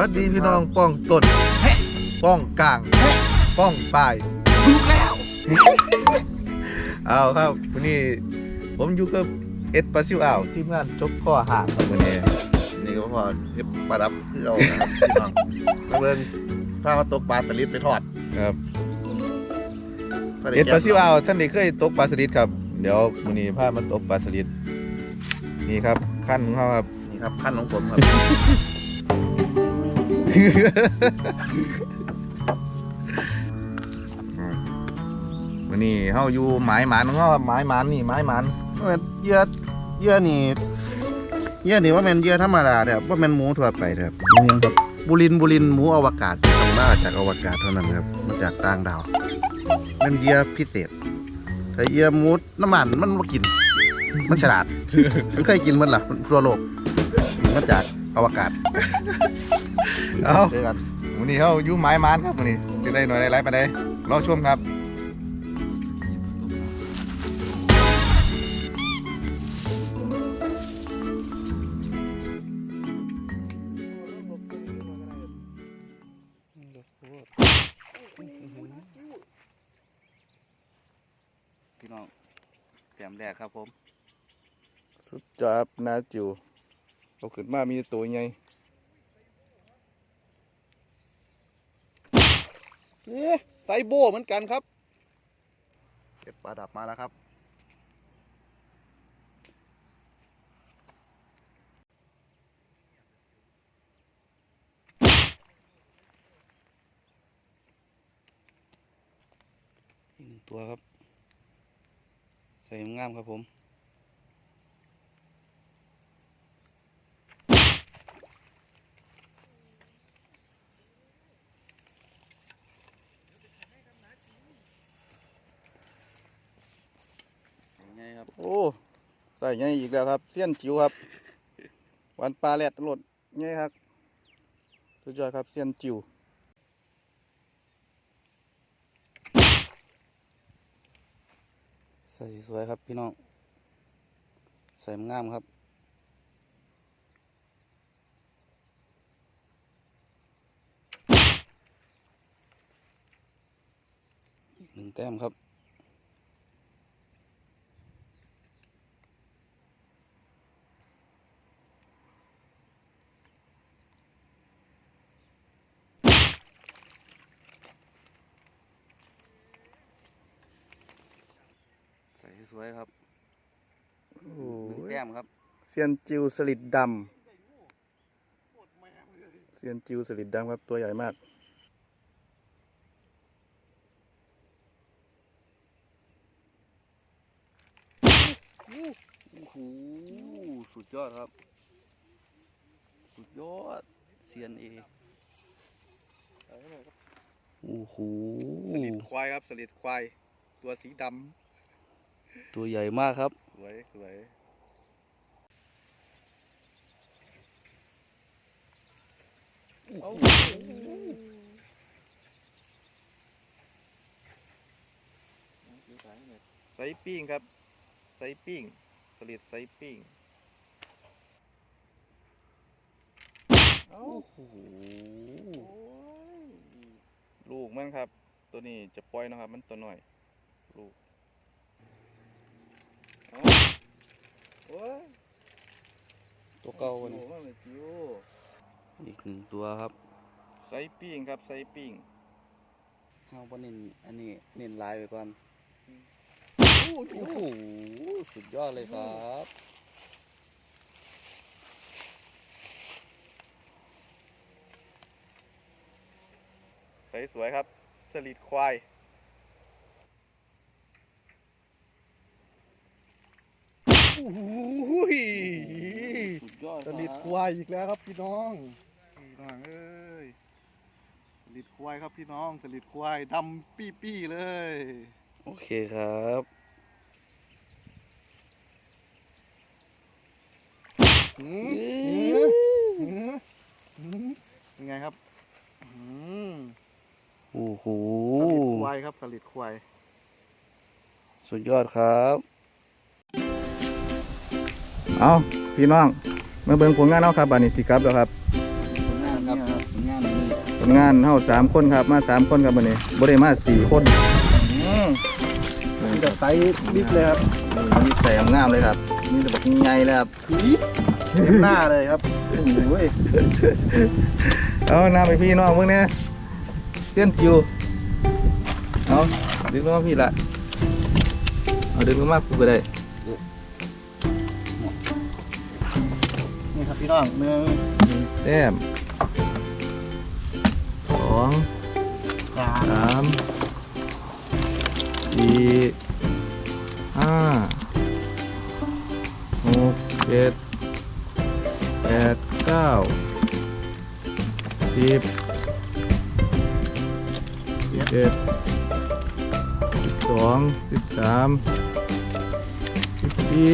วัสดีพี่น้องป้องต้นป้องกลางป้องปลาย ถูกแล้ว เอาครับวันนี้ผมอยู่กับเอ็ดปลาซิวอ่าวทีมงานจกข้อห่างครับวันนี้นี่ก็พอเอฟปลาดับคือเอานะครับพี่น้องมาเบิ่งพามาตกปลาสลิดไปทอดครับพได้เอ็ดปลาซิวแกงอ่าวท่านได้เคยตกปลาสลิดครับ เดี๋ยววันนี้พามาตกปลาสลิดนี่ครับขั้นของเขาครับ นี่ครับขั้นของผมครับ วันนี้เขาอยู่หมายหมันของเขาครับหมายหมันนี่หมายหมันมันเหยื่อเหยื่อนี่เหยื่อนี่ว่าแมันเหยื่อธรรมดาเด้อว่าแมันหมูทั่วไปเด้อนี่ยังครับบุรินทร์บุรินทร์หมูอวกาศทำมาจากอวกาศเท่านั้นครับมาจากต่างดาวเป็นเหยื่อพิเศษแต่เหยื่อหมูน้ำมันมันบ่กิน มันฉลาดมันเคยกินมันล่ะทั่วโลก มาจากอวกาศ เอาเจอกันวันนี้เขาอยู่หมายหมันครับวันนี้จะได้หน่อยได้ไรไปได้รอชมครับพี่น้องแต้มแรกครับผม สุดยอดนาจิวเอาขึ้นมามีตัวใหญ่ เอ๊ะไซโบเหมือนกันครับ เก็บปลาดับมาแล้วครับ อีกหนึ่งตัวครับ ใส่งามครับผม ครับโอ้ใส่ใหญ่อีกแล้วครับ เสี้ยนจิ๋วครับวันปลาแรดหลดใหญ่ครับ สุดยอดครับเสี้ยนจิ๋วใส่สวยครับพี่น้อง ใส่งามครับหนึ่งแต้มครับ ส่สวยครับโอ้หนึ่งยแต้มครับเสี้ยนจิ๋วสลิดดำเสี้ยนจิ๋วสลิดดำครับตัวใหญ่มาก โอ้โห สุดยอดครับ สุดยอด เซียนเอโอ้โห สลิดควายครับสลิดควาย ตัวสีด ตัวใหญ่มากครับำสวยสวยไซปิ้งครับ ไซปิ้งสลิดไซปิ้งโอ้โหลูกมันครับ ตัวนี้จะปล่อยนะครับ มันตัวน้อย ลูกเอา โอ้ยตัวเก่าวันโอ้นี้โหมันจิ๋วอีกหนึ่งตัวครับไซปิ้งครับไซปิ้งเฮาบ่เน้นอันนี้เน้นลายไว้ก่อนโอ้โอ้โหสุดยอดเลยครับใสสวยครับ สลิดควาย โอ้โห สุดยอดสลิดควายอีกแล้วครับพี่น้องพี่น้องเอ้ยสลิดควายครับพี่น้องสลิดควายดำปี้ปี้ๆเลย โอเคครับหืมหืมหืมเป็นไงครับหืมโอ้โหสลิดควายครับสลิดควายสุดยอดครับ เอาพี่น้อง มาเบิ่งผลงานเอาครับบานิสิครับแล้วครับผลงานครับเนี่ยครับงานเฮาสามคนครับมาสามคนครับวันนี้บ่ได้มาสี่คนนี่จะไซส์บิ๊กเลยครับมีใส่งามเลยครับมีแต่บักใหญ่เลยครับเต็มหน้าเลยครับโอ้ยเอาน้ำไปพี่น้องมึงเนี่ยเตี้ยนจิวเอาดึงลงมาพี่ละเอาดึงลงมากูก็ได้ พี่น้องหนึ่งแต้มสองสามสามสี่ห้าหกเจ็ดแปดเก้าสิบสิบเอ็ดสิบสองสิบสามสิบสี่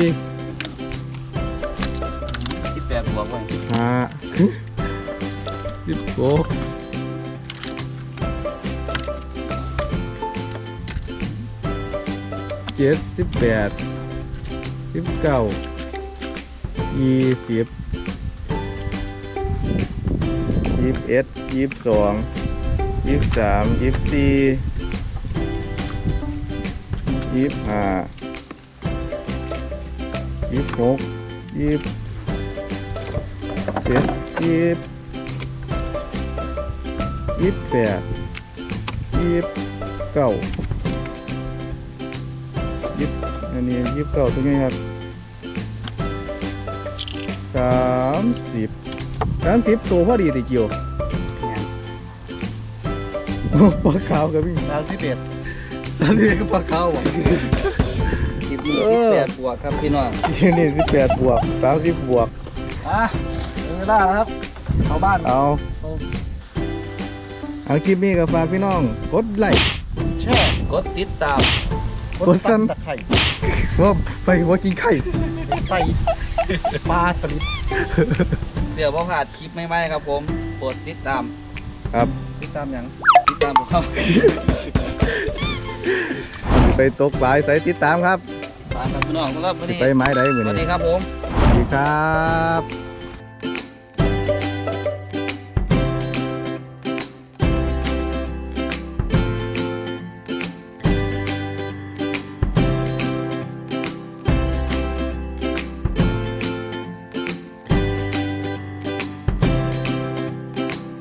บแปดบวกไว้ห้าสิบหกเจ็ดสิบแปดสิบเก้ายี่สิบยี่สิบเอ็ดยี่สิบสองยี่สิบสามยี่สิบสี่ยี่สิบห้ายี่สิบหกยี่สิบ เจ็ดยี่สิบยี่สิบแปดยี่สิบเก้ายี่สิบอันนี้ยี่สิบเก้าตรงนี้ครับสามสิบสามสิบตัวพอดีติเกี่ยวโอ้ปลาขาวกับพี่สามสิบเอ็ดสามสิบก็ปลาขาวอะคลิปนี้เอสิบอแปดบวกครับพี่น้องที่นี่สิบแปดบวกสามสิบบวกอะ ถึงเวลาแล้วครับเข้าบ้านเอาเอาคลิปนี้ก็ฝากพี่น้อง กดไลค์แช่กดติดตามกดสั่นตะไคร้ว่าไปว่ากินไข่ใส่ปลาสลิดเดี๋ยวพอผ่านคลิปใหม่ๆครับผมโปรดติดตาม ครับติดตามยังติดตามพวกเขาไปตกปลายใส่ติดตามครับตามครับพี่น้องสำหรับวันนี้ไปไม้ใดเหมืสอนวัสดีนี้ครับผมสวัสดีครับ